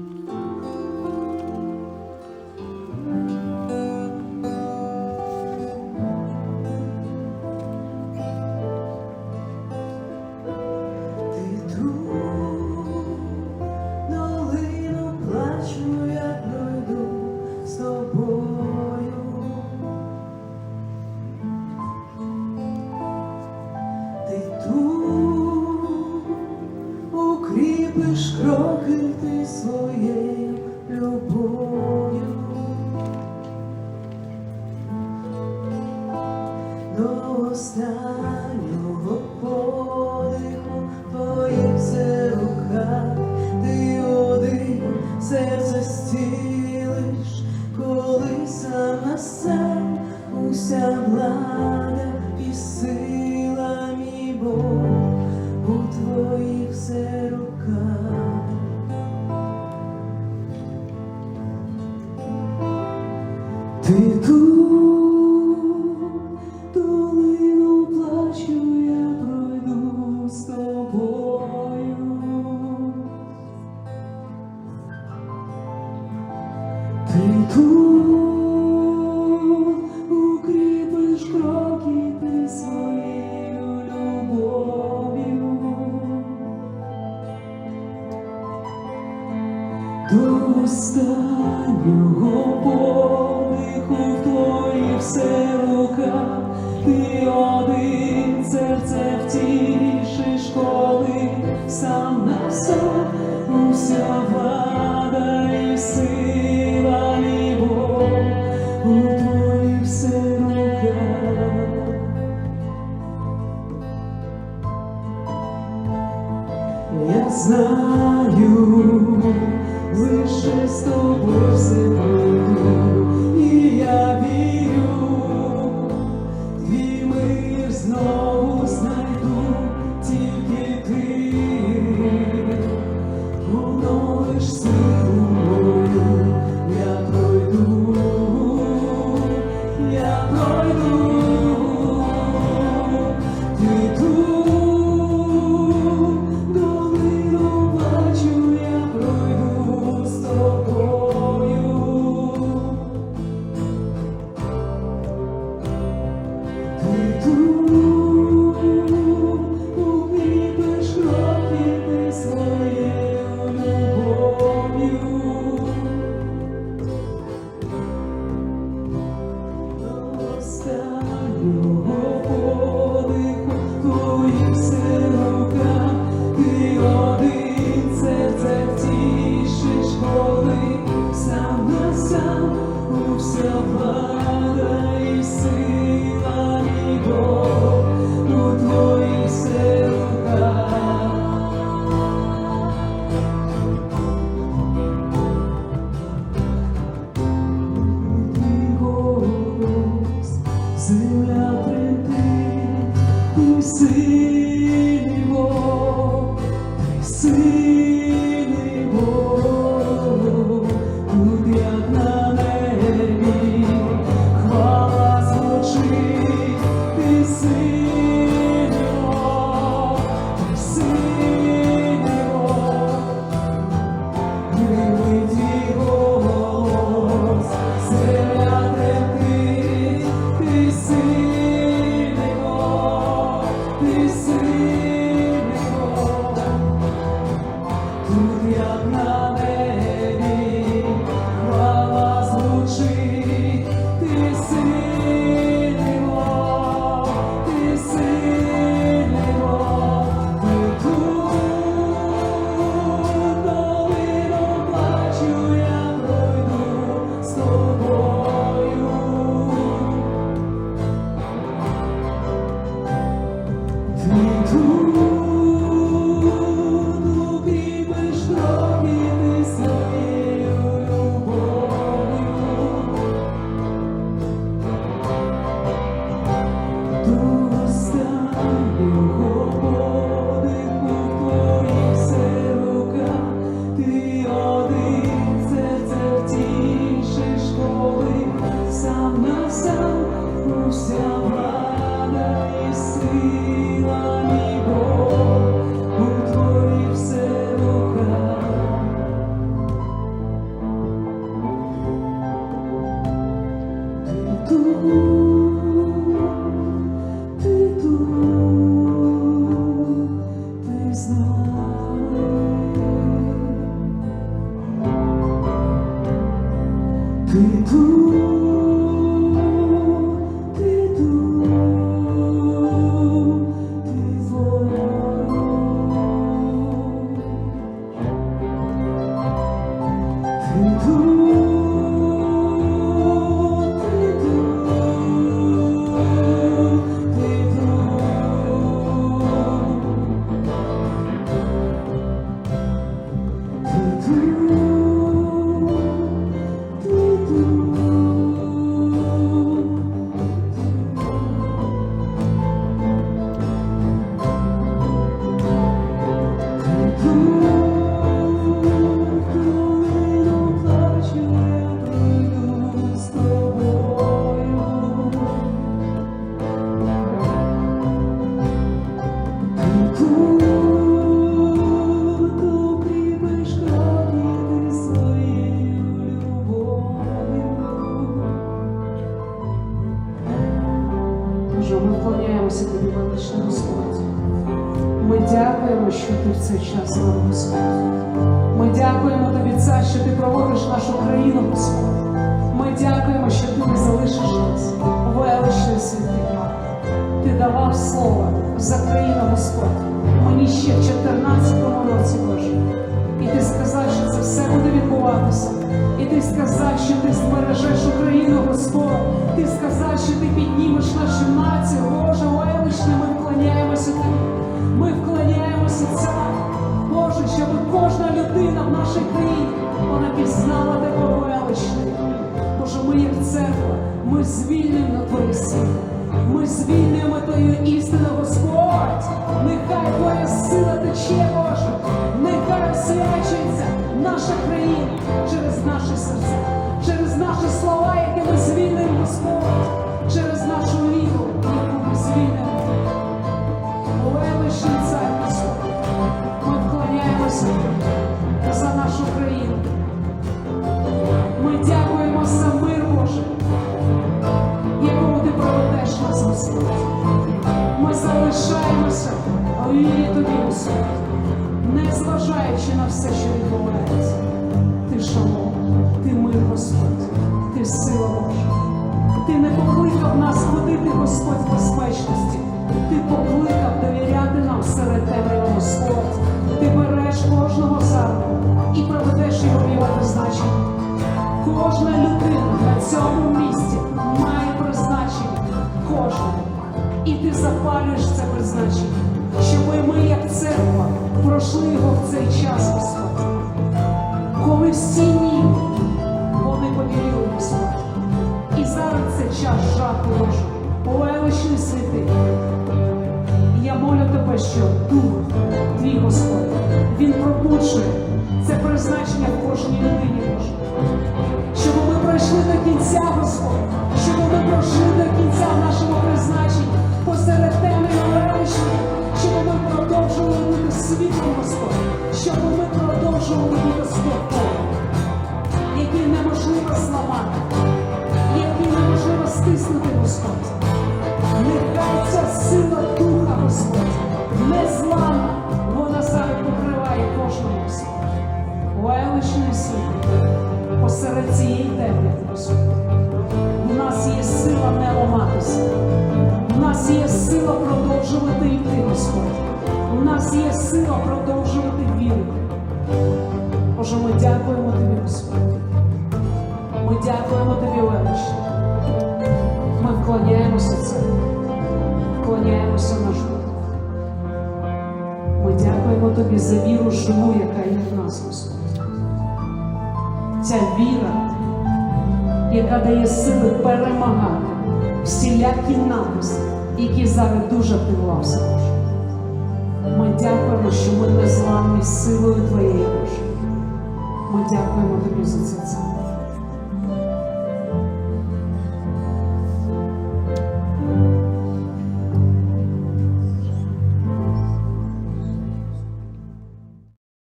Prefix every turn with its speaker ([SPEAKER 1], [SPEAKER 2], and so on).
[SPEAKER 1] Thank you. до останнього подиху твоїм все руках, ти один серце застілиш, коли сам на сам уся влада. знаю, лише з тобою все пройду. 别哭 І ти сказав, що ти збережеш Україну, Господь. Ти сказав, що ти піднімеш нашу націю. Боже, величне, ми вклоняємося тобі. Ми вклоняємося цар. Боже, щоб кожна людина в нашій країні вона пізнала тебе величне. Боже, ми як церква, ми звільнимо Твоє силу. Ми звільнюємо Твою істину, Господь. Нехай Твоя сила тече, Боже. Нехай освячується наша країна через наші серця, через наші слова, які ми звільнимо, Господь, через нашу віру, яку ми звільнимо. Величний цар, Господь. Ми вклоняємося за нашу країну. Ми дякуємо за мир Божий, якому ти проведеш нас, Господь. Ми залишаємося у вірі тобі, Господь, не зважаючи на все, що відбувається. Ти шалом, ти мир, Господь, ти сила Божа. Ти не покликав нас ходити, Господь, в безпечності. Ти покликав довіряти нам серед темряви, Господь. Ти береш кожного зараз і проведеш його в його призначення. Кожна людина на цьому місці має призначення. Кожна. І ти запалюєш це призначення, щоб ми, як церква, пройшли його в цей час, Господь. Коли всі ні, вони повірили, Господь. І зараз це час жаху Божого. Величний святий. Я молю тебе, що Дух твій Господь, Він пробуджує це призначення в кожній людині Боже. Щоб ми пройшли до кінця, Господь, бути стопом, який неможливо зламати, який неможливо стиснути, Господь. Нехай ця сила Духа, Господь, незламна, вона зараз покриває кожного Господь. Величний суд посеред цієї темряви, Господь. У нас є сила не ламатися. У нас є сила продовжувати йти, Господь. У нас є сила продовжувати вірити. Боже, ми дякуємо Тобі, Господь. Ми дякуємо Тобі, величне. Ми вклоняємося це. Вклоняємося наш Бог. Ми дякуємо Тобі за віру живу, яка є в нас, Господь. Ця віра, яка дає сили перемагати всілякі написи, які зараз дуже впливався. Ми дякуємо, що ми не і силою Твоєї Боже. Ми дякуємо Тобі за це.